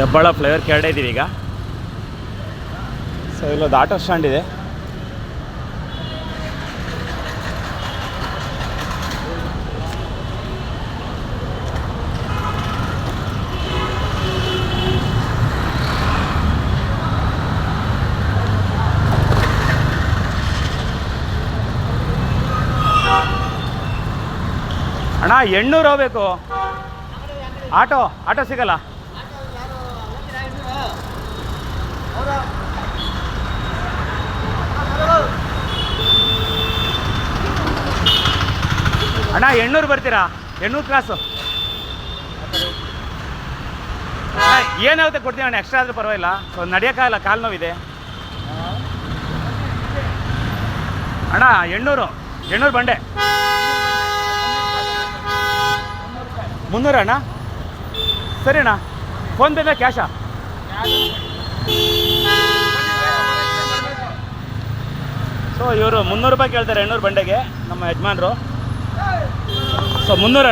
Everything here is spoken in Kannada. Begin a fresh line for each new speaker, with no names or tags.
ಹೆಬ್ಬಾಳ ಫ್ಲೈವರ್ ಕೆರಡೆ ಇದ್ದೀವಿ ಈಗ. ಸೊ ಇಲ್ಲೊಂದು ಆಟೋ ಸ್ಟ್ಯಾಂಡ್ ಇದೆ. ಅಣ್ಣ, ಎಣ್ಣೂರು ಹೋಗ್ಬೇಕು. ಆಟೋ ಆಟೋ ಸಿಗಲ್ಲ? ಅಣ್ಣ, ಎಣ್ಣೂರು ಬರ್ತೀರಾ? ಎಣ್ಣೂರು ಕ್ಲಾಸು ಏನಾಗುತ್ತೆ ಕೊಡ್ತೀನಿ ಅಣ್ಣ ಎಕ್ಸ್ಟ್ರಾ ಆದರೂ ಪರವಾಗಿಲ್ಲ. ಸೊ ನಡೆಯೋಕ್ಕಾಗಲ್ಲ ಕಾಲು ನೋವಿದೆ. ಅಣ್ಣ, ಎಣ್ಣೂರು. ಎಣ್ಣೂರು ಬಂಡೆ. ಮುನ್ನೂರು ಅಣ್ಣ? ಸರಿ ಅಣ್ಣ. ಫೋನ್ ಬೇಕ ಕ್ಯಾಶಾ. ಸೊ, ಇವರು ಮುನ್ನೂರು ರೂಪಾಯಿ ಕೇಳ್ತಾರೆ, ಎಣ್ಣೂರು ಬಂಡೆಗೆ, ನಮ್ಮ ಯಜಮಾನ್ರು. ಸೊ ಮುನ್ನೂರು